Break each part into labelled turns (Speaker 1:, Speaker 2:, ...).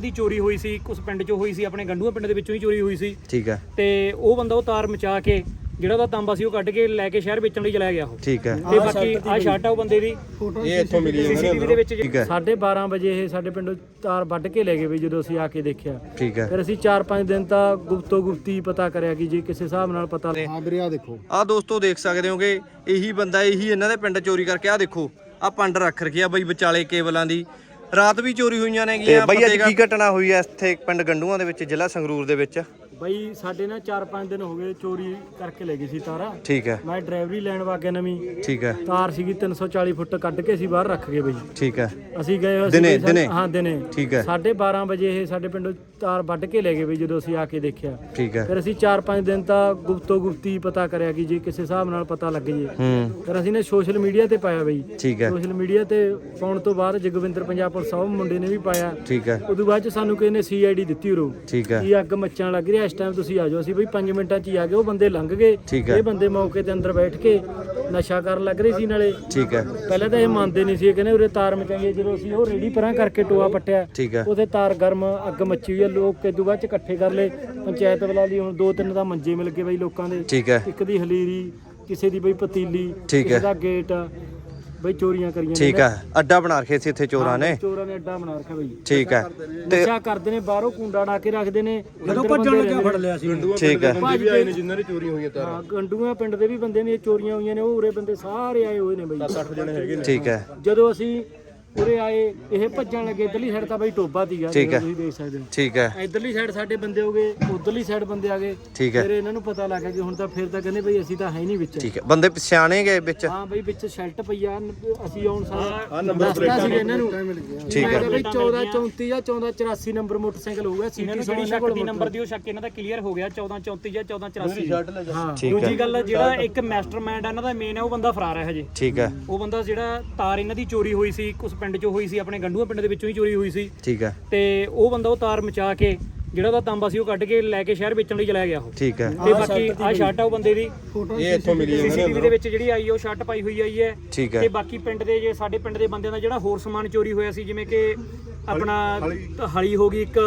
Speaker 1: ਦੀ ਚੋਰੀ ਹੋਈ ਸੀ ਉਸ ਪਿੰਡ 'ਚੋਂ ਹੋਈ ਸੀ ਆਪਣੇ ਗੰਡੂਆ ਪਿੰਡ ਦੇ ਵਿੱਚੋਂ ਹੀ ਚੋਰੀ ਹੋਈ ਸੀ।
Speaker 2: ਠੀਕ ਹੈ।
Speaker 1: ਤੇ ਉਹ ਬੰਦਾ ਉਹ ਤਾਰ ਮਚਾ ਕੇ ਜਿਹੜਾ ਉਹਦਾ ਤਾਂਬਾ ਸੀ ਉਹ ਕੱਢ ਕੇ ਲੈ ਕੇ ਸ਼ਹਿਰ ਵੇਚਣ ਲਈ ਚਲਾ ਗਿਆ ਉਹ।
Speaker 2: ਠੀਕ ਹੈ।
Speaker 1: ਤੇ ਬਾਕੀ ਆ ਸ਼ਰਟ ਆ ਉਹ ਬੰਦੇ ਦੀ।
Speaker 3: ਇਹ ਇੱਥੋਂ ਮਿਲੀ ਹੈ
Speaker 1: ਸੀਸੀਟੀਵੀ ਦੇ ਵਿੱਚ
Speaker 2: ਠੀਕ ਹੈ।
Speaker 4: 12:30 ਵਜੇ ਇਹ ਸਾਡੇ ਪਿੰਡੋਂ ਤਾਰ ਵੱਢ ਕੇ ਲੈ ਗਏ ਵੀ ਜਦੋਂ ਅਸੀਂ ਆ ਕੇ ਦੇਖਿਆ।
Speaker 2: ਠੀਕ ਹੈ।
Speaker 4: ਫਿਰ ਅਸੀਂ 4-5 ਦਿਨ ਤਾਂ ਗੁਪਤੋ ਗੁਪਤੀ ਪਤਾ ਕਰਿਆ ਕਿ ਜੇ ਕਿਸੇ ਹਿਸਾਬ ਨਾਲ ਪਤਾ
Speaker 3: ਹਾਂ ਵੀਰੇ ਆ ਦੇਖੋ।
Speaker 2: ਆ ਦੋਸਤੋ ਦੇਖ ਸਕਦੇ ਹੋਗੇ ਇਹੀ ਬੰਦਾ ਇਹੀ ਇਹਨਾਂ ਦੇ ਪਿੰਡ ਚੋਰੀ ਕਰਕੇ ਆ ਦੇਖੋ ਆ ਪੰਡ ਰੱਖ ਰਖਿਆ ਬਈ ਵਿਚਾਲੇ ਕੇਬਲਾਂ ਦੀ। ਰਾਤ ਵੀ ਚੋਰੀ ਹੋਈਆਂ ਨੇ ਤੇ ਬਈ ਅੱਜ ਕੀ ਘਟਨਾ ਹੋਈ ਐ ਇੱਥੇ ਪਿੰਡ ਗੰਡੂਆਂ ਦੇ ਵਿੱਚ ਜ਼ਿਲ੍ਹਾ ਸੰਗਰੂਰ ਦੇ ਵਿੱਚ?
Speaker 4: ਬਈ ਸਾਡੇ ਨਾਲ 4-5 ਦਿਨ ਹੋ ਗਏ ਚੋਰੀ ਕਰਕੇ ਲੈ ਗਏ ਸੀ ਤਾਰਾ।
Speaker 2: ਠੀਕ ਹੈ।
Speaker 4: ਮੈਂ ਡਰਾਈਵਰੀ ਲੈਣ ਵਾਗਿਆ ਨਵੀਂ।
Speaker 2: ਠੀਕ ਹੈ।
Speaker 4: ਤਾਰ ਸੀਗੀ 340 ਫੁੱਟ ਕੱਢ ਕੇ ਅਸੀਂ ਬਾਹਰ ਰੱਖ ਗਏ ਬਈ।
Speaker 2: ਠੀਕ ਹੈ।
Speaker 4: ਅਸੀਂ ਗਏ ਹੋਏ
Speaker 2: ਦਿਨੇ-
Speaker 4: ਸੀਗੇ
Speaker 2: ਦਿਨੇ?
Speaker 4: ਹਾਂ ਦਿਨੇ।
Speaker 2: ਠੀਕ ਹੈ।
Speaker 4: 12:30 ਵਜੇ ਇਹ ਸਾਡੇ ਪਿੰਡੋਂ ਤਾਰ ਵੱਢ ਕੇ ਲੈ ਗਏ ਬਈ ਜਦੋਂ ਅਸੀਂ ਆ ਕੇ ਦੇਖਿਆ।
Speaker 2: ਠੀਕ ਹੈ।
Speaker 4: ਫਿਰ ਅਸੀਂ 4-5 ਦਿਨ ਤਾਂ ਗੁਪਤੋ ਗੁਪਤੀ ਪਤਾ ਕਰਿਆ ਕਿ ਜੇ ਕਿਸੇ ਹਿਸਾਬ ਨਾਲ ਪਤਾ ਲੱਗ ਜੇ।
Speaker 2: ਹੂੰ।
Speaker 4: ਫਿਰ ਅਸੀਂ ਨੇ ਸੋਸ਼ਲ ਮੀਡੀਆ ਤੇ ਪਾਇਆ ਬਈ।
Speaker 2: ਠੀਕ ਹੈ।
Speaker 4: ਸੋਸ਼ਲ ਮੀਡੀਆ ਤੇ ਪਾਉਣ ਤੋਂ ਬਾਅਦ ਜਗਵਿੰਦਰ ਪੰਜਾਬ ਪੁਲਿਸ ਸਾਹਿਬ ਮੁੰਡੇ ਨੇ ਵੀ ਪਾਇਆ।
Speaker 2: ਠੀਕ ਹੈ।
Speaker 4: ਉਦੋਂ ਬਾਅਦ ਚ ਸਾਨੂੰ ਕਿਸੇ ਨੇ ਸੀਆਈਡੀ ਦਿੱਤੀ ਉਰੋ।
Speaker 2: ਠੀਕ ਹੈ।
Speaker 4: ਇਹ ਅੱਗ ਮੱਚਣ ਲੱਗ ਰਹੀ ਇਸ ਟਾਈਮ ਤੁਸੀਂ ਆ ਜਾਓ। ਅਸੀਂ ਬਈ 5 ਮਿੰਟਾਂ ਚ ਹੀ ਆ ਗਏ। ਉਹ ਬੰਦੇ ਲੰਘ ਗਏ।
Speaker 2: ਠੀਕ ਹੈ।
Speaker 4: ਇਹ ਬੰਦੇ ਮੌਕੇ ਤੇ ਅੰਦਰ ਬੈਠ ਕੇ ਨਸ਼ਾ ਕਰਨ ਲੱਗ ਰਹੇ ਸੀ ਨਾਲੇ।
Speaker 2: ਠੀਕ ਹੈ।
Speaker 4: ਪਹਿਲਾਂ ਤਾਂ ਇਹ ਮੰਨਦੇ ਨਹੀਂ ਸੀ। ਇਹ ਕਹਿੰਦੇ ਉਰੇ ਤਾਰ ਮਚਾਈ ਹੈ ਜਦੋਂ ਅਸੀਂ ਉਹ ਰੇੜੀ ਪਰਾਂ ਕਰਕੇ ਟੋਆ ਪੱਟਿਆ
Speaker 2: ਠੀਕ ਹੈ।
Speaker 4: ਉਹਦੇ ਤਾਰ ਗਰਮ ਅੱਗ ਮੱਚੀ ਹੋਈ ਹੈ। ਲੋਕ ਕਿਦੋਂ ਬਾਅਦ ਚ ਇਕੱਠੇ ਕਰ ਲਏ। ਪੰਚਾਇਤ ਬੁਲਾ ਲਈ ਹੁਣ ਦੋ ਤਿੰਨ ਦਾ ਮੰਜੇ ਮਿਲ ਗਏ ਬਈ ਲੋਕਾਂ ਦੇ।
Speaker 2: ਠੀਕ ਹੈ।
Speaker 4: ਇੱਕ ਦੀ ਹਲੀਰੀ ਕਿਸੇ ਦੀ ਬਈ ਪਤੀਲੀ
Speaker 2: ਠੀਕ
Speaker 4: ਕਿਸੇ। ਦਾ ਗੇਟ। ਬਈ ਚੋਰੀਆਂ ਕਰੀਆਂ ਨੇ।
Speaker 2: ਠੀਕ ਹੈ ਅੱਡਾ ਬਣਾ ਰਖਿਆ ਸੀ ਇੱਥੇ ਚੋਰਾਂ ਨੇ।
Speaker 4: ਚੋਰਾਂ ਨੇ ਅੱਡਾ ਬਣਾ ਰੱਖਿਆ ਬਈ।
Speaker 2: ਠੀਕ ਹੈ ਤੇ
Speaker 4: ਨਸ਼ਾ ਕਰਦੇ ਨੇ ਬਾਹਰੋਂ ਕੁੰਡਾ ਡਾ ਕੇ ਰੱਖਦੇ ਨੇ। ਜਦੋਂ ਭੱਜਣ ਲੱਗਿਆ ਫੜ ਲਿਆ ਸੀ।
Speaker 2: ਠੀਕ ਹੈ
Speaker 4: ਭੱਜ ਕੇ
Speaker 3: ਜਿਨ੍ਹਾਂ ਦੀ ਚੋਰੀ ਹੋਈ ਹੈ ਤਾਂ
Speaker 4: ਹਾਂ ਗੰਡੂਆਂ ਪਿੰਡ ਦੇ ਵੀ ਬੰਦੇ ਨੇ ਚੋਰੀਆਂ ਹੋਈਆਂ ਨੇ ਉਹ ਉਰੇ ਬੰਦੇ ਸਾਰੇ ਆਏ ਹੋਏ ਨੇ ਬਈ।
Speaker 3: 8 ਜਣੇ ਹੈਗੇ ਨੇ।
Speaker 2: ਠੀਕ ਹੈ
Speaker 4: ਜਦੋਂ ਅਸੀਂ ਉਰੇ ਆਏ ਇਹ ਭੱਜਣ ਲੱਗੇ ਇਧਰਲੀ ਸਾਈਡ ਤਾਂ ਬਈ ਟੋਬਾ ਸੀਗਾ
Speaker 2: ਠੀਕ ਹੈ।
Speaker 4: ਤੁਸੀਂ ਦੇਖ ਸਕਦੇ ਹੋ।
Speaker 2: ਠੀਕ ਹੈ।
Speaker 4: ਇਧਰਲੀ ਸਾਈਡ ਸਾਡੇ ਬੰਦੇ ਹੋ ਗਏ ਉਧਰਲੀ ਸਾਈਡ ਬੰਦੇ ਆ ਗਏ।
Speaker 2: ਠੀਕ ਹੈ।
Speaker 4: ਫਿਰ ਇਹਨਾਂ ਨੂੰ ਪਤਾ ਲੱਗ ਗਿਆ ਕਿ ਹੁਣ ਤਾਂ ਫਿਰ ਤਾਂ ਕਹਿੰਦੇ ਬਈ ਅਸੀਂ ਤਾਂ ਹੈ ਨਹੀਂ ਵਿੱਚ।
Speaker 2: ਠੀਕ ਹੈ। ਬੰਦੇ ਪਛਾਣੇ ਗਏ ਵਿੱਚ?
Speaker 4: ਹਾਂ ਬਈ ਵਿੱਚ ਸ਼ੈਲਟ ਪਈ ਆ ਅਸੀਂ ਆਉਣ ਸਾਰ ਦੱਸਤਾ ਸੀ ਇਹਨਾਂ ਨੂੰ।
Speaker 2: ਠੀਕ ਹੈ।
Speaker 4: ਬਈ 14 34 ਜਾਂ 14 84 ਨੰਬਰ ਮੋਟਰਸਾਈਕਲ ਹੋਊਗਾ
Speaker 1: ਇਹਨਾਂ
Speaker 4: ਸੀਟੀ
Speaker 1: ਨੂੰ ਜਿਹੜੀ ਸ਼ੱਕ ਦੀ ਨੰਬਰ ਦੀ ਉਹ ਸ਼ੱਕ ਇਹਨਾਂ ਦਾ ਕਲੀਅਰ ਹੋ ਗਿਆ 1434 ਜਾਂ 1484
Speaker 4: ਹਾਂ।
Speaker 2: ਠੀਕ ਹੈ।
Speaker 1: ਦੂਜੀ ਗੱਲ ਜਿਹੜਾ ਇੱਕ ਮਾਸਟਰਮਾਈਂਡ ਇਹਨਾਂ ਦਾ ਮੇਨ ਹੈ ਉਹ ਬੰਦਾ ਫਰਾਰ ਹੈ ਹਜੇ।
Speaker 2: ਠੀਕ ਹੈ।
Speaker 1: ਉਹ ਬੰਦਾ ਜਿਹੜਾ ਤਾਰ ਇਹਨਾਂ ਦੀ ਚੋਰੀ ਹੋਈ ਸੀ ਉਸ ਪਿੰਡ 'ਚੋਂ ਹੋਈ ਸੀ ਆਪਣੇ ਗੰਡੂਆ ਪਿੰਡ ਦੇ ਵਿੱਚੋਂ ਹੀ ਚੋਰੀ ਹੋਈ ਸੀ।
Speaker 2: ਠੀਕ ਹੈ।
Speaker 1: ਤੇ ਉਹ ਬੰਦਾ ਉਹ ਤਾਰ ਮਚਾ ਕੇ ਜਿਹੜਾ ਉਹਦਾ ਤਾਂਬਾ ਸੀ ਉਹ ਕੱਢ ਕੇ ਲੈ ਕੇ ਸ਼ਹਿਰ ਵੇਚਣ ਲਈ ਚਲਾ ਗਿਆ ਉਹ।
Speaker 2: ਠੀਕ ਹੈ।
Speaker 1: ਤੇ ਬਾਕੀ ਆ ਸ਼ਰਟ ਆ ਉਹ ਬੰਦੇ ਦੀ।
Speaker 3: ਇਹ ਇੱਥੋਂ ਮਿਲੀ ਹੈ
Speaker 1: ਸੀਸੀਟੀਵੀ ਦੇ ਵਿੱਚ ਜਿਹੜੀ ਆਈ ਹੈ ਉਹ ਸ਼ਰਟ ਪਾਈ ਹੋਈ ਆਈ ਹੈ।
Speaker 2: ਠੀਕ
Speaker 1: ਤੇ
Speaker 2: ਹੈ
Speaker 1: ਬਾਕੀ ਪਿੰਡ ਦੇ ਜੇ ਸਾਡੇ ਪਿੰਡ ਦੇ ਬੰਦਿਆਂ ਦਾ ਜਿਹੜਾ ਹੋਰ ਸਮਾਨ ਚੋਰੀ ਹੋਇਆ ਸੀ ਜਿਵੇਂ ਕਿ ਆਪਣਾ ਹਲੀ ਹੋ ਗਈ ਇੱਕ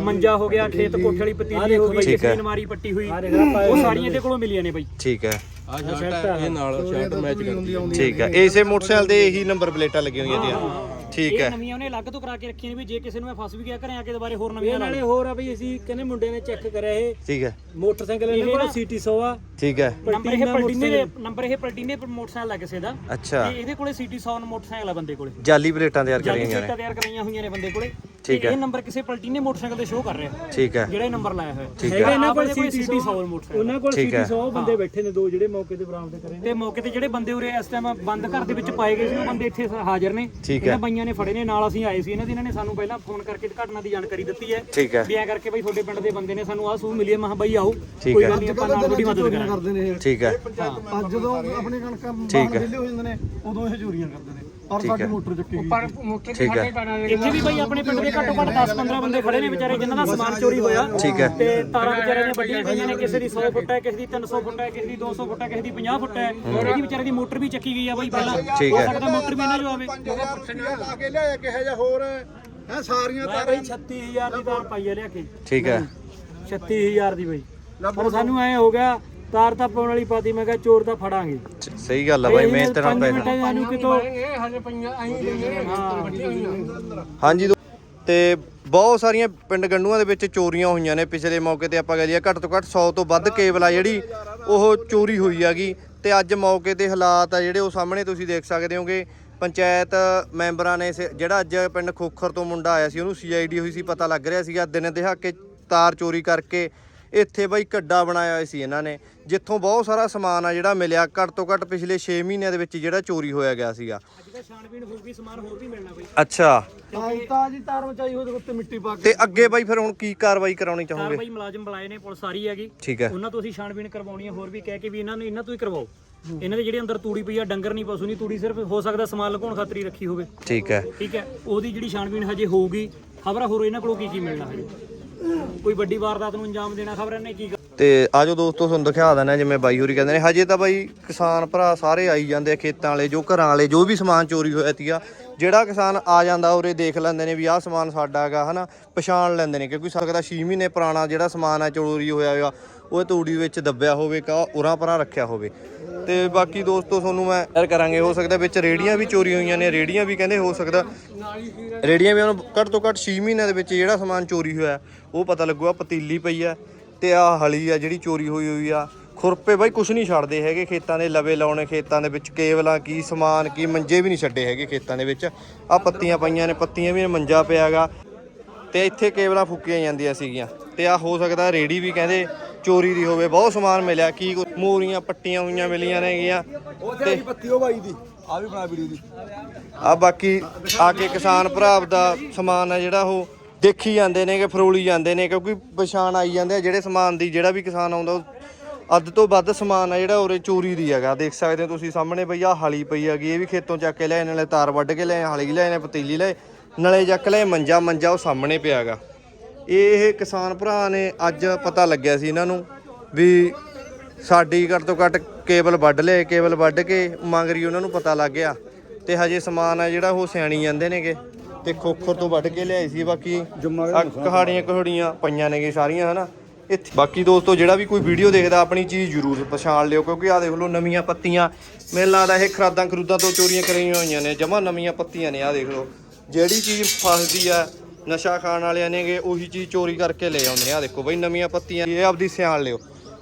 Speaker 1: ਮੰਜਾ ਹੋ ਗਿਆ ਖੇਤ ਕੋਠੇ ਵਾਲੀ ਪਤੀਲੀ ਹੋ ਗਈ
Speaker 2: ਠੀਕ ਹੈ।
Speaker 1: ਕਿਸੇ ਨਮਾਰੀ ਪੱਟੀ ਹੋਈ। ਉਹ ਸਾਰੀਆਂ ਇਹਦੇ ਕੋਲੋਂ ਮਿਲੀਆਂ ਨੇ ਬਾਈ।
Speaker 2: ਠੀਕ ਹੈ।
Speaker 3: ਆ ਸ਼ਰਟ ਇਹ ਨਾਲ ਸ਼ਰਟ ਮੈਚ ਕਰਦੀ ਹੈ।
Speaker 2: ਠੀਕ ਹੈ। ਇਸੇ ਮੋਟਰਸਾਈਕਲ ਦੇ ਇਹੀ ਨੰਬਰ ਪਲੇਟਾਂ ਲੱਗੀਆਂ ਹੋਈਆਂ ਦੀਆਂ। ਠੀਕ
Speaker 1: ਇਹ
Speaker 2: ਹੈ।
Speaker 1: ਨਵੀਆਂ ਉਹਨੇ ਅਲੱਗ ਤੋਂ ਕਰਾ ਕੇ ਰੱਖੀਆਂ ਨੇ ਵੀ ਜੇ ਕਿਸੇ ਨੂੰ ਮੈਂ ਫਸ ਵੀ ਗਿਆ ਘਰੇ ਆ ਕੇ ਦੁਬਾਰੇ ਹੋਰ ਨਵੀਆਂ
Speaker 4: ਇਹ
Speaker 1: ਲਾ
Speaker 4: ਨਾਲੇ ਹੋਰ ਆ ਬਈ ਅਸੀਂ ਕਹਿੰਦੇ ਮੁੰਡੇ ਨੇ ਚੈੱਕ ਕਰਿਆ ਇਹ।
Speaker 2: ਠੀਕ ਹੈ।
Speaker 4: ਮੋਟਰਸਾਈਕਲ ਇਹਨਾਂ ਕੋਲ ਸੀਟੀ 100 ਆ।
Speaker 2: ਠੀਕ ਹੈ।
Speaker 1: ਨੰਬਰ ਇਹ ਪਲਟੀਨੇ ਦੇ ਨੰਬਰ ਇਹ ਪਲਟੀਨੇ ਮੋਟਰਸਾਈਕਲ ਆ ਕਿਸੇ ਦਾ।
Speaker 2: ਅੱਛਾ।
Speaker 1: ਤੇ ਇਹਦੇ ਕੋਲੇ ਸੀਟੀ 100 ਮੋਟਰਸਾਈਕਲ ਆ ਬੰਦੇ ਕੋਲੇ।
Speaker 2: ਜਾਲੀ ਪਲੇਟਾਂ ਤਿਆਰ ਕਰੀਆਂ
Speaker 1: ਸੀਟਾਂ
Speaker 2: ਨੇ।
Speaker 1: ਤਿਆਰ ਕਰਾਈਆਂ ਹੋਈਆਂ ਨੇ ਬੰਦੇ ਕੋਲੇ।
Speaker 2: ਠੀਕ ਹੈ।
Speaker 1: ਇਹ ਨੰਬਰ ਕਿਸੇ ਪਲਟੀਨੇ ਮੋਟਰਸਾਈਕਲ ਤੇ ਸ਼ੋਅ ਕਰ ਰਿਹਾ।
Speaker 2: ਠੀਕ ਹੈ।
Speaker 1: ਜਿਹੜਾ ਇਹ ਨੰਬਰ ਲਾਇਆ ਹੋਇਆ।
Speaker 2: ਠੀਕ
Speaker 4: ਹੈਗਾ
Speaker 2: ਹੈ।
Speaker 4: ਇਹਨਾਂ ਕੋਲ ਸੀਟੀ
Speaker 1: ਸੀਟੀ
Speaker 4: 100
Speaker 1: 100 ਮੋਟਰਸਾਈਕਲ।
Speaker 4: ਉਹਨਾਂ ਕੋਲ ਸੀਟੀ
Speaker 2: ਹੈ।
Speaker 4: 100 ਬੰਦੇ ਬੈਠੇ ਨੇ ਦੋ ਜਿਹੜੇ ਮੌਕੇ ਤੇ ਬਰਾਮਦ ਕਰੇ ਨੇ।
Speaker 1: ਤੇ ਮੌਕੇ ਤੇ ਜਿਹੜੇ ਬੰਦੇ ਉਰੇ ਇਸ ਟਾਈਮ ਬੰਦ ਘਰ ਦੇ ਵਿੱਚ ਪਾਏ ਗਏ ਸੀ ਉਹ ਬੰਦੇ ਇੱਥੇ ਹਾਜ਼ਰ ਨੇ। ਇਹਨਾਂ ਬਾਈਆਂ ਨੇ ਫੜੇ ਨੇ ਨਾਲ ਅਸੀਂ ਆਏ ਸੀ ਇਹਨਾਂ ਦੀ ਇਹਨਾਂ ਨੇ ਸਾਨੂੰ ਪਹਿਲਾਂ ਫੋਨ ਕਰਕੇ ਘਟਨਾ ਦੀ ਜਾਣਕਾਰੀ ਦਿੱਤੀ ਹੈ।
Speaker 2: ਠੀਕ ਹੈ।
Speaker 1: ਵੀ ਐਂ ਕਰਕੇ ਬਈ ਤੁਹਾਡੇ ਪਿੰਡ ਦੇ ਬੰਦੇ ਨੇ ਸਾਨੂੰ ਆਹ ਸੂਹ ਮਿਲੀ ਹੈ ਮਹਾ ਬਾਈ ਆਓ। ਕੋਈ। ਗੱਲ ਨਹੀਂ ਆਪਾਂ ਨਾਲ ਤੁਹਾਡੀ ਮਦਦ ਕਰਾਂਗੇ।
Speaker 3: ਕਰਦੇ ਨੇ
Speaker 2: ਠੀਕ ਹੈ
Speaker 3: ਅੱਜ ਜਦੋਂ ਆਪਣੇ ਕਣਕਾਂ
Speaker 2: ਹੈ।
Speaker 3: ਵਿਹਲੇ ਹੋ ਜਾਂਦੇ ਨੇ ਉਦੋਂ ਇਹ ਚੋਰੀਆਂ ਕਰਦੇ ਨੇ। ਔਰ ਸਾਡੀ ਮੋਟਰ ਚੱਕੀ ਗਈ।
Speaker 2: ਠੀਕ ਹੈ
Speaker 1: ਇੱਥੇ ਵੀ ਬਾਈ ਆਪਣੇ ਪਿੰਡ ਦੇ ਘੱਟੋ ਘੱਟ 10-15 ਬੰਦੇ ਖੜੇ ਨੇ ਵਿਚਾਰੇ ਜਿਨ੍ਹਾਂ ਦਾ ਸਮਾਨ ਚੋਰੀ ਹੋਇਆ।
Speaker 2: ਠੀਕ ਹੈ।
Speaker 1: ਤੇ ਤਾਰਾਂ ਵਿਚਾਰੇ ਨੇ ਵੱਡੀਆਂ ਗਈਆਂ ਨੇ ਕਿਸੇ ਦੀ 100 ਫੁੱਟ ਹੈ ਕਿਸੇ ਦੀ 300 ਫੁੱਟ ਹੈ ਕਿਸੇ ਦੀ 200 ਫੁੱਟ ਹੈ ਕਿਸੇ ਦੀ 50 ਫੁੱਟ ਹੈ। ਇਹਦੀ ਵਿਚਾਰੇ ਦੀ ਮੋਟਰ ਵੀ ਚੱਕੀ ਗਈ ਆ ਬਾਈ ਪਹਿਲਾਂ।
Speaker 2: ਠੀਕ
Speaker 1: ਹੋ। ਸਕਦਾ ਮੋਟਰ ਵੀ ਇਹਨਾਂ ਜੋ ਆਵੇ
Speaker 3: ਲਾ ਕੇ ਲਿਆਇਆ ਕਿਹੋ ਜਿਹਾ ਹੋਰ ਹੈ। ਸਾਰੀਆਂ
Speaker 4: ਬਈ 36000 ਦੀ ਤਾਰ ਪਾਈ ਆ ਲਿਆ ਕੇ
Speaker 2: ਠੀਕ ਹੈ
Speaker 4: 36000 ਦੀ ਬਈ ਪਰ ਸਾਨੂੰ ਐ ਹੋ ਗਿਆ ਤਾਰ ਤਾਂ ਪਾਉਣ ਵਾਲੀ ਪਾਤੀ ਮੈਂ ਕਿਹਾ ਚੋਰ ਤਾਂ ਫੜਾਂਗੇ।
Speaker 2: ਸਹੀ ਗੱਲ ਆ ਬਾਈ ਮਿਹਨਤ ਨਾਲ
Speaker 4: ਸਾਨੂੰ ਕਿਤੋਂ
Speaker 2: ਹਾਂਜੀ ਤੇ ਬਹੁਤ ਸਾਰੀਆਂ ਪਿੰਡ ਗੰਡੂਆਂ ਦੇ ਵਿੱਚ ਚੋਰੀਆਂ ਹੋਈਆਂ ਨੇ ਪਿਛਲੇ ਮੌਕੇ ਤੇ ਆਪਾਂ ਕਹਿ ਲਈਏ ਘੱਟ ਤੋਂ ਘੱਟ 100 ਤੋਂ ਵੱਧ ਕੇਬਲ ਆ ਜਿਹੜੀ ਉਹ ਚੋਰੀ ਹੋਈ ਹੈਗੀ। ਤੇ ਅੱਜ ਮੌਕੇ ਤੇ ਹਾਲਾਤ ਆ ਜਿਹੜੇ ਉਹ ਸਾਹਮਣੇ ਤੁਸੀਂ ਦੇਖ ਸਕਦੇ ਹੋਗੇ। ਪੰਚਾਇਤ ਮੈਂਬਰਾਂ ਨੇ ਸ- ਜਿਹੜਾ ਅੱਜ ਪਿੰਡ ਖੋਖਰ ਤੋਂ ਮੁੰਡਾ ਆਇਆ ਸੀ, ਉਹਨੂੰ ਸੀਆਈਡੀ ਹੋਈ ਸੀ, ਪਤਾ ਲੱਗ ਰਿਹਾ ਸੀਗਾ। ਦਿਨ ਦਿਹਾਕੇ ਤਾਰ ਚੋਰੀ ਕਰਕੇ ਇੱਥੇ ਬਈ ਕੱਡਾ ਬਣਾਇਆ ਹੋਇਆ ਸੀ ਇਹਨਾਂ ਨੇ। ਜਿੱਥੋਂ ਬਹੁਤ ਸਾਰਾ ਸਮਾਨ ਆ ਜਿਹੜਾ ਮਿਲਿਆ ਘੱਟ ਤੋਂ ਘੱਟ ਪਿਛਲੇ 6 ਮਹੀਨਿਆਂ ਦੇ ਵਿੱਚ ਜਿਹੜਾ ਚੋਰੀ ਹੋਇਆ ਗਿਆ ਸੀਗਾ। ਅੱਛਾ।
Speaker 3: ਤਾਂ ਜੀ ਤਾਰ ਮਚਾਈ ਉਹਦੇ ਉੱਤੇ ਮਿੱਟੀ ਪਾ ਕੇ
Speaker 2: ਤੇ ਅੱਗੇ ਬਾਈ ਫਿਰ ਹੁਣ ਕੀ ਕਾਰਵਾਈ ਕਰਾਉਣੀ ਚਾਹੋਗੇ?
Speaker 1: ਬਾਈ ਮੁਲਾਜ਼ਮ ਬੁਲਾਏ ਨੇ ਪੁਲਿਸ ਸਾਰੀ ਹੈਗੀ।
Speaker 2: ਠੀਕ ਹੈ।
Speaker 1: ਉਹਨਾਂ ਤੋਂ ਅਸੀਂ ਛਾਣਬੀਣ ਕਰਵਾਉਣੀ ਹੈ ਹੋਰ ਵੀ ਕਹਿ ਕੇ ਵੀ ਇਹਨਾਂ ਨੂੰ ਇਹਨਾਂ ਤੋਂ ਹੀ ਕਰਵਾਓ। ਇਹਨਾਂ ਦੇ ਜਿਹੜੇ ਅੰਦਰ ਤੂੜੀ ਪਈ ਆ ਡੰਗਰ ਨਹੀਂ ਪਸ਼ੂ ਨਹੀਂ ਤੂੜੀ ਸਿਰਫ ਹੋ ਸਕਦਾ ਸਮਾਨ ਲਗਾਉਣ ਖਾਤਰ ਰੱਖੀ ਹੋਵੇ।
Speaker 2: ਠੀਕ ਹੈ।
Speaker 1: ਠੀਕ ਹੈ। ਉਹਦੀ ਜਿਹੜੀ ਛਾਣਬੀਣ ਹਜੇ ਹੋਊਗੀ ਖਬਰ ਹੋਰ ਇਹਨਾਂ ਕੋਲੋਂ ਕੀ ਕੀ ਮਿਲਣਾ ਹਜੇ? ਕੋਈ ਵੱਡੀ ਵਾਰਦਾਤ ਨੂੰ ਅੰਜਾਮ ਦੇਣਾ ਖਬਰ ਇਹਨੇ ਕੀ
Speaker 2: ਤੇ ਆਜੋ ਦੋਸਤੋ, ਤੁਹਾਨੂੰ ਦਿਖਾ ਦਿੰਦਾ ਜਿਵੇਂ ਬਾਈ ਹੋਰੀ ਕਹਿੰਦੇ ਨੇ, ਹਜੇ ਤਾਂ ਬਾਈ ਕਿਸਾਨ ਭਰਾ ਸਾਰੇ ਆਈ ਜਾਂਦੇ ਆ ਖੇਤਾਂ ਵਾਲੇ, ਜੋ ਘਰਾਂ ਵਾਲੇ, ਜੋ ਵੀ ਸਮਾਨ ਚੋਰੀ ਹੋਇਆ ਤੀਆ ਜਿਹੜਾ ਕਿਸਾਨ ਆ ਜਾਂਦਾ ਉਰੇ ਦੇਖ ਲੈਂਦੇ ਨੇ ਵੀ ਆਹ ਸਮਾਨ ਸਾਡਾ ਹੈਗਾ, ਹਨਾ, ਪਛਾਣ ਲੈਂਦੇ ਨੇ ਕਿਉਂਕਿ ਸਕਦਾ 6 ਮਹੀਨੇ ਪੁਰਾਣਾ ਜਿਹੜਾ ਸਮਾਨ ਹੈ ਚੋਰੀ ਹੋਇਆ ਹੋਇਆ ਉਹ ਤੂੜੀ ਵਿੱਚ ਦੱਬਿਆ ਹੋਵੇ ਕਾ ਉਰਾਂ ਪਰਾਂ ਰੱਖਿਆ ਹੋਵੇ। ਤੇ ਬਾਕੀ ਦੋਸਤੋ ਤੁਹਾਨੂੰ ਮੈਂ ਯਾਰ ਕਰਾਂਗੇ। ਹੋ ਸਕਦਾ ਵਿੱਚ ਰੇੜੀਆਂ ਵੀ ਚੋਰੀ ਹੋਈਆਂ ਨੇ ਰੇੜੀਆਂ ਵੀ ਕਹਿੰਦੇ ਹੋ ਸਕਦਾ। ਰੇੜੀਆਂ ਵੀ ਉਹਨੂੰ ਘੱਟ ਤੋਂ ਘੱਟ 6 ਮਹੀਨਿਆਂ ਦੇ ਵਿੱਚ ਜਿਹੜਾ ਸਮਾਨ ਚੋਰੀ ਹੋਇਆ ਉਹ ਪਤਾ ਲੱਗੂਗਾ ਪਤੀਲੀ ਪਈ ਆ ਤੇ ਆ ਹਲੀ ਆ ਜਿਹੜੀ ਚੋਰੀ ਹੋਈ ਹੋਈ ਆ। ਖੁਰਪੇ ਬਾਈ ਕੁਛ ਨਹੀਂ ਛੱਡਦੇ ਹੈਗੇ ਖੇਤਾਂ ਦੇ ਲਵੇ ਲਾਉਣੇ ਖੇਤਾਂ ਦੇ ਵਿੱਚ ਕੇਵਲਾਂ ਕੀ ਸਮਾਨ ਕੀ ਮੰਜੇ ਵੀ ਨਹੀਂ ਛੱਡੇ ਹੈਗੇ ਖੇਤਾਂ ਦੇ ਵਿੱਚ। ਆ ਪੱਤੀਆਂ ਪਈਆਂ ਨੇ ਪੱਤੀਆਂ ਵੀ ਨੇ, ਮੰਜਾ ਪਿਆਗਾ ਤੇ ਇੱਥੇ ਕੇਵਲਾਂ ਫੂਕੀਆਂ ਜਾਂਦੀਆਂ ਸੀਗੀਆਂ। ਤੇ ਆ ਹੋ ਸਕਦਾ ਰੇੜੀ ਵੀ ਕਹਿੰਦੇ ਚੋਰੀ ਦੀ ਹੋਵੇ ਬਹੁਤ ਸਮਾਨ ਮਿਲਿਆ ਕੀ ਕੁ- ਮੋਰੀਆਂ ਪੱਟੀਆਂ ਹੋਈਆਂ ਮਿਲੀਆਂ ਨੇਗੀਆਂ। ਤੇ
Speaker 3: ਪੱਤੀ ਉਹ ਬਾਈ ਦੀ ਆ ਵੀ ਬਣਾ ਵੀਡੀਓ ਦੀ।
Speaker 2: ਆ ਬਾਕੀ ਆ ਕੇ ਕਿਸਾਨ ਭਰਾ ਦਾ ਸਮਾਨ ਹੈ ਜਿਹੜਾ ਉਹ ਦੇਖੀ ਜਾਂਦੇ ਨੇ ਕਿ ਫਰੋਲੀ ਜਾਂਦੇ ਨੇ ਕਿਉਂਕਿ ਪਛਾਣ ਆਈ ਜਾਂਦੇ ਆ ਜਿਹੜੇ ਸਮਾਨ ਦੀ ਜਿਹੜਾ ਵੀ ਕਿਸਾਨ ਆਉਂਦਾ ਉਹ ਅੱਧ ਤੋਂ ਵੱਧ ਸਮਾਨ ਆ ਜਿਹੜਾ ਉਰੇ ਚੋਰੀ ਦੀ ਹੈਗਾ। ਦੇਖ ਸਕਦੇ ਹੋ ਤੁਸੀਂ ਸਾਹਮਣੇ ਬਈ ਆ ਹਲੀ ਪਈ ਹੈਗੀ ਇਹ ਵੀ ਖੇਤੋਂ ਚੱਕ ਕੇ ਲਿਆਏ ਨਾਲੇ ਤਾਰ ਵੱਢ ਕੇ ਲਿਆਏ ਹਲੀ ਲਿਆਏ ਨੇ ਪਤੀਲੀ ਲਿਆਏ ਨਾਲੇ ਚੱਕ ਲਿਆਏ ਮੰਜਾ ਮੰਜਾ ਉਹ ਸਾਹਮਣੇ ਪਿਆ ਹੈਗਾ। ਇਹ ਕਿਸਾਨ ਭਰਾ ਨੇ ਅੱਜ ਪਤਾ ਲੱਗਿਆ ਸੀ ਇਹਨਾਂ ਨੂੰ ਵੀ ਸਾਡੀ ਘੱਟ ਤੋਂ ਘੱਟ ਕੇਬਲ ਵੱਢ ਲਏ ਕੇਬਲ ਵੱਢ ਕੇ ਮੰਗ ਰਹੀ ਉਹਨਾਂ ਨੂੰ ਪਤਾ ਲੱਗ ਗਿਆ ਤੇ ਹਜੇ ਸਮਾਨ ਆ ਜਿਹੜਾ ਉਹ ਸਿਆਣੀ ਜਾਂਦੇ ਨੇਗੇ ਤੇ ਖੋਖਰ ਤੋਂ ਵੱਢ ਕੇ ਲਿਆਏ ਸੀ ਬਾਕੀ ਕਹਾੜੀਆਂ ਕਹਾੜੀਆਂ ਪਈਆਂ ਨੇਗੇ ਸਾਰੀਆਂ ਹਨਾ? ਇੱਥੇ ਬਾਕੀ ਦੋਸਤੋ ਜਿਹੜਾ ਵੀ ਕੋਈ ਵੀਡੀਓ ਦੇਖਦਾ ਆਪਣੀ ਚੀਜ਼ ਜ਼ਰੂਰ ਪਛਾਣ ਲਿਓ ਕਿਉਂਕਿ ਆਹ ਦੇਖ ਲਓ ਨਵੀਆਂ ਪੱਤੀਆਂ। ਮੈਨੂੰ ਲੱਗਦਾ ਇਹ ਖਰਾਦਾਂ ਖਰੂਦਾਂ ਤੋਂ ਚੋਰੀਆਂ ਕਰਾਈਆਂ ਹੋਈਆਂ ਨੇ ਜਮਾ ਨਵੀਆਂ ਪੱਤੀਆਂ ਨੇ ਆਹ ਦੇਖ ਲਓ। ਜਿਹੜੀ ਚੀਜ਼ ਫਸਦੀ ਆ ਨਸ਼ਾ ਖਾਣ ਵਾਲਿਆਂ ਨੇਗੇ, ਉਹੀ ਚੀਜ਼ ਚੋਰੀ ਕਰਕੇ ਲੈ ਆਉਂਦੇ ਆ ਆਹ ਦੇਖੋ ਬਈ, ਨਵੀਆਂ ਪੱਤੀਆਂ, ਇਹ ਆਪਦੀ ਸਿਆਣ ਲਿਓ।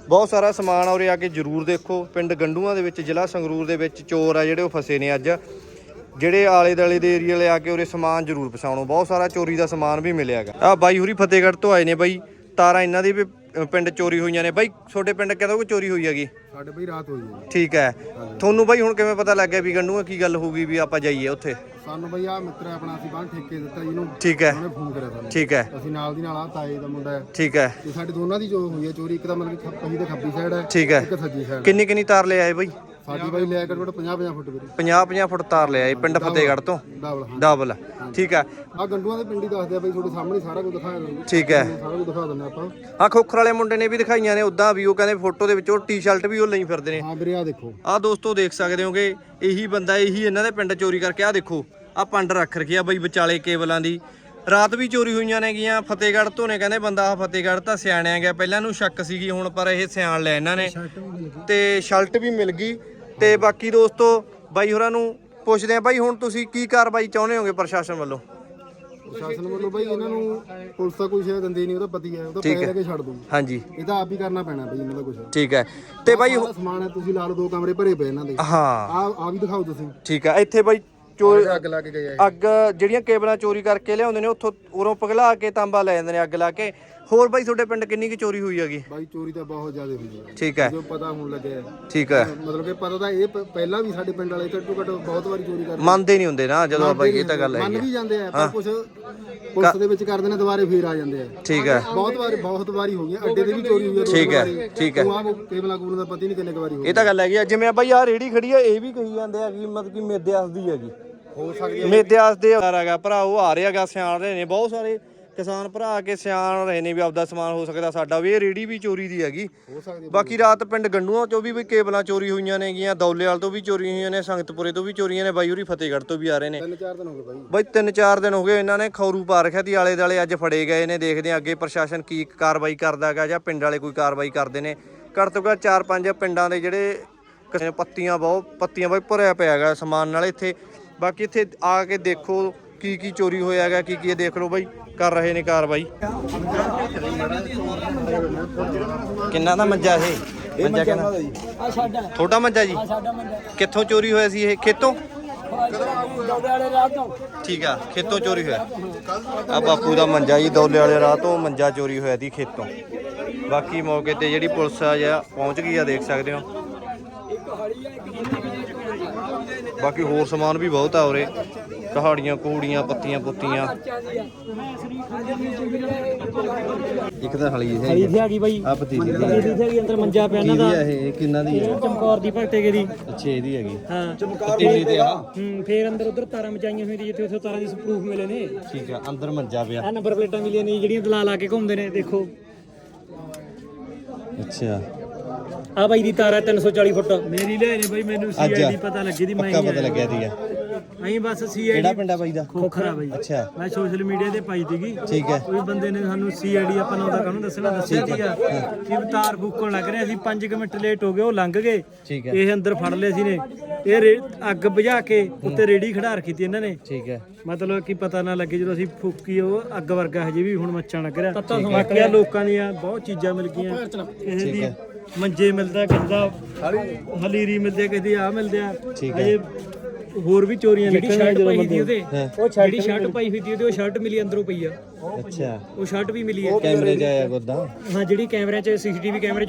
Speaker 2: ਬਹੁਤ ਸਾਰਾ ਸਮਾਨ ਆ ਉਰੇ ਆ ਕੇ ਜ਼ਰੂਰ ਦੇਖੋ। ਪਿੰਡ ਗੰਡੂਆਂ ਦੇ ਵਿੱਚ, ਜ਼ਿਲ੍ਹਾ ਸੰਗਰੂਰ ਦੇ ਵਿੱਚ ਚੋਰ ਆ ਜਿਹੜੇ ਉਹ ਫਸੇ ਨੇ ਅੱਜ। ਜਿਹੜੇ ਆਲੇ ਦਾਲੇ ਦੇ ਏਰੀਆ ਵਾਲੇ ਆ ਕੇ ਉਰੇ ਸਮਾਨ ਜ਼ਰੂਰ ਪਛਾਣੋ ਬਹੁਤ ਸਾਰਾ ਚੋਰੀ ਦਾ ਸਮਾਨ ਵੀ ਮਿਲਿਆਗਾ ਆ ਬਾਈ ਹੁਰੀ ਫਤਿਹਗੜ੍ਹ ਤੋਂ ਆਏ ਨੇ ਬਾਈ। ਤਾਰਾਂ ਇਹਨਾਂ ਦੀ ਵੀ ਅ, ਪਿੰਡ ਚੋਰੀ ਹੋਈਆਂ ਨੇ। ਬਾਈ ਤੁਹਾਡੇ ਪਿੰਡ ਕਦੋਂ ਕੋਈ ਚੋਰੀ ਹੋਈ ਹੈਗੀ?
Speaker 3: ਸਾਡੇ ਬਈ ਰਾਤ ਹੋਈ ਹੈ।
Speaker 2: ਠੀਕ ਹੈ। ਤੁਹਾਨੂੰ ਬਾਈ ਹੁਣ ਕਿਵੇਂ ਪਤਾ ਲੱਗ ਗਿਆ ਵੀ ਗੰਡੂਆਂ ਕੀ ਗੱਲ ਹੋ ਗਈ ਵੀ ਆਪਾਂ ਜਾਈਏ ਉੱਥੇ?
Speaker 3: ਸਾਨੂੰ ਬਈ ਆ ਮਿੱਤਰ ਆਪਣਾ ਅਸੀਂ ਬਾਹਰ ਠੇਕੇ ਦਿੱਤਾ ਜੀ ਇਹਨੂੰ।
Speaker 2: ਠੀਕ ਹੈ।
Speaker 3: ਉਹਨੇ ਫੋਨ ਕਰਿਆ ਸਾਨੂੰ।
Speaker 2: ਠੀਕ ਹੈ।
Speaker 3: ਅਸੀਂ ਨਾਲ ਦੀ ਨਾਲ ਆ ਤਾਏ ਦਾ ਮੁੰਡਾ ਹੈ।
Speaker 2: ਠੀਕ ਹੈ।
Speaker 3: ਤੇ ਸਾਡੇ ਦੋਨਾਂ ਦੀ ਜੋ ਹੋਈ ਹੈ ਚੋਰੀ ਇੱਕ ਤਾਂ ਮਤਲਬ ਕਿ ਖੱਪ- ਤੇ ਖੱਬੀ ਸਾਈਡ ਹੈ
Speaker 2: ਠੀਕ ਹੈ।
Speaker 3: ਇੱਕ ਸੱਜੀ ਸਾਈਡ
Speaker 2: ਕਿੰਨੀ ਕਿੰਨੀ ਤਾਰ ਲੈ ਆਏ ਬਾਈ?
Speaker 3: ਸਾਡੀ ਬਾਈ ਲਿਆ ਕਰ 50 50 ਫੁੱਟ ਵੀਰੇ।
Speaker 2: 50 50 ਫੁੱਟ ਤਾਰ ਲੈ ਆਏ ਪਿੰਡ ਫਤਿਹਗੜ੍ਹ ਤੋਂ।
Speaker 3: ਡਬਲ ਹਾਂ।
Speaker 2: ਡਬਲ ਠੀਕ ਹੈ।
Speaker 3: ਆ ਗੰਡੂਆਂ ਦੇ ਪਿੰਡੀ ਦੱਸਦੇ ਆ ਬਈ ਤੁਹਾਡੇ ਸਾਹਮਣੇ ਸਾਰਾ ਕੁਝ ਦਿਖਾਇਆ ਦਿੰਦੇ
Speaker 2: ਠੀਕ ਹੈ।
Speaker 3: ਸਾਰਾ ਕੁਝ ਦਿਖਾ ਦਿੰਦੇ ਆਪਾਂ।
Speaker 2: ਆ ਖੋਖਰ ਵਾਲੇ ਮੁੰਡੇ ਨੇ ਵੀ ਦਿਖਾਈਆਂ ਨੇ ਉਦਾਂ ਵੀ ਉਹ ਕਹਿੰਦੇ ਫੋਟੋ ਦੇ ਵਿੱਚ ਉਹ ਟੀ-ਸ਼ਰਟ ਵੀ ਉਹ ਲਈ ਫਿਰਦੇ ਨੇ।
Speaker 3: ਹਾਂ ਵੀਰੇ ਆ ਦੇਖੋ।
Speaker 2: ਆਹ ਦੋਸਤੋ ਦੇਖ ਸਕਦੇ ਹੋਗੇ ਇਹੀ ਬੰਦਾ ਇਹੀ ਇਹਨਾਂ ਦੇ ਪਿੰਡ ਚੋਰੀ ਕਰਕੇ ਆਹ ਦੇਖੋ ਆਹ ਪੰਡ ਰੱਖ ਰੱਖੀ ਆ ਬਈ ਵਿਚਾਲੇ ਕੇਬਲਾਂ ਦੀ। ਰਾਤ ਵੀ ਚੋਰੀ ਹੋਈਆਂ ਨੇਗੀਆਂ ਫਤਿਹਗੜ੍ਹ ਤੋਂ ਨੇ ਕਹਿੰਦੇ ਬੰਦਾ ਆਹ ਫਤਿਹਗੜ੍ਹ ਤਾਂ ਸਿਆਣਿਆ ਗਿਆ ਪਹਿਲਾਂ ਨੂੰ ਸ਼ੱਕ ਸੀਗੀ ਹੁਣ ਪਰ ਇਹ ਸਿਆਣ ਲੈ ਇਹਨਾਂ ਨੇ। ਤੇ ਸ਼ਰਟ ਵੀ ਮਿਲ ਗਈ। ਤੇ ਬਾਕੀ ਦੋਸਤੋ ਬਾਈ ਹੋਰਾਂ ਨੂੰ ਪੁੱਛਦੇ ਆ ਬਾਈ ਹੁਣ ਤੁਸੀਂ ਕੀ ਕਾਰਵਾਈ ਚਾਹੁੰਦੇ ਹੋਗੇ ਪ੍ਰਸ਼ਾਸਨ ਵੱਲੋਂ?
Speaker 3: ਪ੍ਰਸ਼ਾਸਨ ਵੱਲੋਂ ਬਈ ਇਹਨਾਂ ਨੂੰ ਪੁਲਿਸ ਤਾਂ ਕੋਈ ਸ਼ਾਇਦ ਦਿੰਦੀ ਨਹੀਂ ਉਹਦਾ ਪਤੀ ਹੈ ਉਹਦਾ ਪੈਸੇ ਲੈ ਕੇ ਛੱਡ ਦੂ
Speaker 2: ਹਾਂਜੀ।
Speaker 3: ਇਹ ਤਾਂ ਆਪ ਹੀ ਕਰਨਾ ਪੈਣਾ ਬਈ ਇਹਨਾਂ ਦਾ ਕੁਝ
Speaker 2: ਠੀਕ ਹੈ। ਤੇ ਬਾਈ
Speaker 3: ਸਮਾਨ ਹੈ ਤੁਸੀਂ ਲਾ ਲਓ ਦੋ ਕਮਰੇ ਭਰੇ ਪਏ ਇਹਨਾਂ ਦੇ।
Speaker 2: ਹਾਂ।
Speaker 3: ਆ ਆ ਵੀ ਦਿਖਾਓ ਤੁਸੀਂ।
Speaker 2: ਠੀਕ ਹੈ। ਇੱਥੇ ਬਾਈ ਚੋਰ
Speaker 3: ਅੱਗ ਲਾ ਕੇ ਗਏ
Speaker 2: ਅੱਗ ਜਿਹੜੀਆਂ ਕੇਬਲਾਂ ਚੋਰੀ ਕਰਕੇ ਲਿਆਉਂਦੇ ਨੇ ਉੱਥੋਂ ਉਰੋਂ ਪਗਲਾ ਕੇ ਤਾਂਬਾ ਲੈ ਜਾਂਦੇ ਨੇ ਅੱਗ ਲਾ ਕੇ। ਹੋਰ ਬਾਈ ਤੁਹਾਡੇ ਪਿੰਡ ਕਿੰਨੀ ਕੀ ਚੋਰੀ ਹੋਈ ਹੈਗੀ?
Speaker 3: ਬਾਈ ਚੋਰੀ ਤਾਂ ਬਹੁਤ ਜ਼ਿਆਦਾ ਹੋਈ ਹੈ
Speaker 2: ਠੀਕ ਹੈ।
Speaker 3: ਜੋ ਪਤਾ ਹੁਣ ਲੱਗਿਆ ਹੈ।
Speaker 2: ਠੀਕ ਹੈ।
Speaker 3: ਮਤਲਬ ਕਿ ਪਤਾ ਤਾਂ ਇਹ ਪਹਿਲਾਂ ਵੀ ਸਾਡੇ ਪਿੰਡ ਵਾਲੇ ਘੱਟੋ ਘੱਟ ਬਹੁਤ ਵਾਰੀ ਚੋਰੀ ਕਰਦੇ
Speaker 2: ਮੰਨਦੇ ਨਹੀਂ ਹੁੰਦੇ ਨਾ ਜਦੋਂ ਬਾਈ ਇਹ ਤਾਂ ਗੱਲ
Speaker 3: ਮੰਨ
Speaker 2: ਹੈਗੀ
Speaker 3: ਵੀ ਜਾਂਦੇ ਆ ਪਰ ਕੁਝ ਪੁਲਿਸ ਦੇ ਵਿੱਚ ਕਰਦੇ ਨੇ ਦੁਬਾਰੇ ਫੇਰ ਆ ਜਾਂਦੇ ਆ।
Speaker 2: ਠੀਕ ਹੈ।
Speaker 3: ਬਹੁਤ ਵਾਰੀ ਬਹੁਤ ਵਾਰੀ ਹੋ ਗਈਆਂ। ਅੱਡੇ ਤੇ ਵੀ ਚੋਰੀ ਹੋਈ ਹੈ
Speaker 2: ਠੀਕ ਹੈ, ਠੀਕ ਹੈ।
Speaker 3: ਉਹ ਕੇਬਲਾਂ ਕੂਬਲਾਂ ਦਾ ਪਤਾ ਹੀ ਨਹੀਂ ਕਿੰਨੇ ਕੁ ਵਾਰੀ ਹੋ
Speaker 2: ਇਹ ਤਾਂ ਗੱਲ ਹੈਗੀ ਜਿਵੇਂ ਬਾਈ ਆ ਰੇੜੀ ਖੜੀ ਆ ਇਹ ਵੀ ਕਹੀ ਜਾਂਦੇ ਆ ਕਿ ਮਤਲਬ ਕਿ ਮੇਦਿਆਸ ਦੀ ਹੈਗੀ।
Speaker 3: ਹੋ ਸਕਦੀ
Speaker 2: ਮੇਦਿਆਸ ਦੇ ਹੈਗਾ ਭਰਾ ਉਹ ਆ ਰਿਹਾਗਾ ਸਿਆਣ ਰਹੇ ਨੇ ਬਹੁਤ ਸਾਰੇ ਕਿਸਾਨ ਭਰਾ ਆ ਕੇ ਸਿਆਣ ਰਹੇ ਨੇ ਵੀ ਆਪਦਾ ਸਮਾਨ ਹੋ ਸਕਦਾ ਸਾਡਾ ਵੀ ਇਹ ਰੇੜੀ ਵੀ ਚੋਰੀ ਦੀ ਹੈਗੀ।
Speaker 3: ਹੋ ਸਕਦੀ
Speaker 2: ਬਾਕੀ ਰਾਤ ਪਿੰਡ ਗੰਡੂਆਂ ਚੋਂ ਵੀ ਬਈ ਕੇਬਲਾਂ ਚੋਰੀ ਹੋਈਆਂ ਨੇਗੀਆਂ ਦੌਲੇਵਾਲ ਤੋਂ ਵੀ ਚੋਰੀ ਹੋਈਆਂ ਨੇ ਸੰਗਤਪੁਰੇ ਤੋਂ ਵੀ ਚੋਰੀਆਂ ਨੇ ਬਾਈੂਰੀ ਫਤਿਹਗੜ੍ਹ ਤੋਂ ਵੀ ਆ ਰਹੇ ਨੇ।
Speaker 3: ਤਿੰਨ ਚਾਰ ਦਿਨ ਹੋ ਗਏ ਬਾਈ।
Speaker 2: ਬਈ ਤਿੰਨ ਚਾਰ ਦਿਨ ਹੋ ਗਏ ਇਹਨਾਂ ਨੇ ਖੌਰੂ ਪਾ ਰੱਖਿਆ ਤੀ ਆਲੇ ਦਾਲੇ ਅੱਜ ਫੜੇ ਗਏ ਨੇ ਦੇਖਦੇ ਹਾਂ ਅੱਗੇ ਪ੍ਰਸ਼ਾਸਨ ਕੀ ਕਾਰਵਾਈ ਕਰਦਾ ਹੈਗਾ ਜਾਂ ਪਿੰਡ ਵਾਲੇ ਕੋਈ ਕਾਰਵਾਈ ਕਰਦੇ ਨੇ। ਘੱਟ ਤੋਂ ਘੱਟ ਚਾਰ ਪੰਜ ਪਿੰਡਾਂ ਦੇ ਜਿਹੜੇ ਪੱਤੀਆਂ ਬਹੁਤ ਪੱਤੀਆਂ ਬਈ ਭਰਿਆ ਪਿਆ ਹੈਗਾ ਸਮਾਨ ਨਾਲ ਇੱਥੇ। ਬਾਕੀ ਇੱਥੇ ਆ ਕੇ ਦੇਖੋ ਕੀ ਕੀ ਚੋਰੀ ਹੋਇਆ ਹੈਗਾ ਕੀ ਕੀ ਇਹ ਦੇਖ ਲਓ ਬਈ ਕਰ ਰਹੇ ਨੇ ਕਾਰਵਾਈ। ਕਿੰਨਾ ਦਾ ਮੰਜਾ ਇਹ? ਮੰਜਾ ਕਿੰਨਾ?
Speaker 1: ਆ ਸਾਡਾ।
Speaker 2: ਛੋਟਾ ਮੰਜਾ ਜੀ? ਕਿੱਥੋਂ ਚੋਰੀ ਹੋਇਆ ਸੀ ਇਹ? ਖੇਤੋਂ? ਠੀਕ ਆ ਖੇਤੋਂ ਚੋਰੀ ਹੋਇਆ। ਆ ਬਾਪੂ ਦਾ ਮੰਜਾ ਜੀ ਦੌਲੇ ਵਾਲੇ ਰਾਹ ਤੋਂ ਮੰਜਾ ਚੋਰੀ ਹੋਇਆ ਦੀ ਖੇਤੋਂ। ਬਾਕੀ ਮੌਕੇ ਤੇ ਜਿਹੜੀ ਪੁਲਿਸ ਆ ਜਾਂ ਪਹੁੰਚ ਗਈ ਆ ਦੇਖ ਸਕਦੇ ਹੋ। ਬਾਕੀ ਹੋਰ ਸਮਾਨ ਵੀ ਬਹੁਤ ਆ ਉਰੇ। ਕਹਾੜੀਆਂ ਕੂੜੀਆਂ ਪੱਤੀਆਂ ਪੁੱਤੀਆਂ। ਇੱਕ ਤਾਂ ਹਲੀ
Speaker 1: ਹਰੀ ਤੇ ਆ। ਗਈ ਬਾਈ।
Speaker 2: ਆ ਪਤੀਲੀ
Speaker 1: ਹਰੀ ਤੇ ਹੈਗੀ ਅੰਦਰ ਮੰਜਾ ਪਿਆ ਇਹਨਾਂ ਦਾ।
Speaker 2: ਇਹ ਕਿੰਨਾ ਦੀ ਹੈ
Speaker 1: ਚਮਕੌਰ ਦੀ ਭਗਤੇ ਦੀ।
Speaker 2: ਅੱਛਾ ਇਹਦੀ ਹੈਗੀ।
Speaker 1: ਹਾਂ।
Speaker 2: ਪਤੀਲੀ ਤੇ ਆ।
Speaker 1: ਹੂੰ ਫੇਰ ਅੰਦਰ ਉਧਰ ਤਾਰਾਂ ਮਚਾਈਆਂ ਹੋਈਆਂ ਜਿੱਥੇ ਉੱਥੇ ਤਾਰਾਂ ਦੇ ਪ੍ਰੂਫ ਮਿਲੇ ਨੇ।
Speaker 2: ਠੀਕ ਆ ਅੰਦਰ ਮੰਜਾ ਪਿਆ।
Speaker 1: ਆ ਨੰਬਰ ਪਲੇਟਾਂ ਮਿਲੀਆਂ ਨੇ ਜਿਹੜੀਆਂ ਦਲਾ ਲਾ ਕੇ ਘੁੰਮਦੇ ਨੇ ਦੇਖੋ।
Speaker 2: ਅੱਛਾ।
Speaker 1: ਆ ਬਾਈ ਦੀ ਤਾਰ ਹੈ 340 ਫੁੱਟ।
Speaker 4: ਮੇਰੀ ਲੈ ਨੇ ਬਾਈ ਮੈਨੂੰ
Speaker 2: ਅੱਜ
Speaker 4: ਸੀਆਈਡੀ ਪਤਾ ਲੱਗੀ ਦੀ ਮੈਂ
Speaker 2: ਪੱਕਾ ਪਤਾ ਲੱਗਿਆ ਸੀਗਾ
Speaker 4: ਅਹੀਂ ਬਸ
Speaker 2: ਕਿਹੜਾ
Speaker 4: ਸੀਆਈਡੀ
Speaker 2: ਪਿੰਡ ਆ ਬਾਈ ਦਾ?
Speaker 4: ਖੋਖਰਾ ਬਾਈ।
Speaker 2: ਅੱਛਾ।
Speaker 4: ਮੈਂ ਸੋਸ਼ਲ ਮੀਡੀਆ ਤੇ ਪਾਈ ਸੀਗੀ।
Speaker 2: ਠੀਕ ਹੈ।
Speaker 4: ਕੋਈ ਬੰਦੇ ਨੇ ਸਾਨੂੰ ਸੀਆਈਡੀ ਆਪਾਂ ਨੂੰ ਉਹਦਾ ਕਾਹਨੂੰ ਦੱਸਣਾ ਦੱਸਿਆ ਸੀਗਾ ਕਿ ਤਾਰ ਫੂਕਣ ਲੱਗ ਰਿਹਾ ਸੀ 5 ਮਿੰਟ ਲੇਟ ਹੋ ਗਏ ਉਹ ਲੰਘ ਗਏ।
Speaker 2: ਠੀਕ ਹੈ।
Speaker 4: ਇਹ ਅੰਦਰ ਫੜ ਲਿਆ ਸੀ ਨੇ ਇਹ ਰੇ- ਅੱਗ ਬੁਝਾ ਕੇ ਉੱਤੇ ਰੇੜੀ ਖੜਾ ਰੱਖੀ ਤੀ ਇਹਨਾਂ ਨੇ।
Speaker 2: ਠੀਕ ਹੈ।
Speaker 4: ਮਤਲਬ ਕਿ ਪਤਾ ਨਾ ਲੱਗੇ ਜਦੋਂ ਅਸੀਂ ਫੂਕੀ ਉਹ ਅੱਗ ਵਰਗਾ ਹਜੇ ਵੀ ਹੁਣ ਮੱਚਣ ਲੱਗ ਰਿਹਾ। ਬਾਕੀਆਂ ਲੋਕਾਂ ਦੀਆਂ ਬਹੁਤ ਚੀਜ਼ਾਂ ਮਿਲ ਗਈਆਂ। ਕਿਸੇ ਦੀ ਮੰਜੇ ਮਿਲਦਾ ਕਿਸੇ ਦਾ ਹਲੀਰੀ ਮਿਲਦੇ ਕਿਸੇ ਦੀ ਆ ਮਿਲਦੇ ਆ। ਹਜੇ ਹੋਰ ਵੀ ਚੋਰੀਆਂ
Speaker 1: ਜਿਹੜੀ ਸ਼ਰਟ
Speaker 4: ਜਦੋਂ
Speaker 1: ਪਾਈ ਸੀ ਉਹਦੇ। ਉਹ ਜਿਹੜੀ ਸ਼ਰਟ ਪਾਈ ਹੋਈ ਸੀ ਉਹਦੇ ਉਹ ਸ਼ਰਟ ਮਿਲੀ ਅੰਦਰੋਂ ਪਈ ਆ।
Speaker 2: ਅੱਛਾ।
Speaker 1: ਉਹ ਸ਼ਰਟ ਵੀ ਮਿਲੀ ਹੈ।
Speaker 2: ਕੈਮਰੇ 'ਚ ਆਇਆ ਗੋਦਾ
Speaker 1: ਹਾਂ ਜਿਹੜੀ ਕੈਮਰਿਆਂ 'ਚ ਸੀਸੀਟੀਵੀ ਕੈਮਰੇ 'ਚ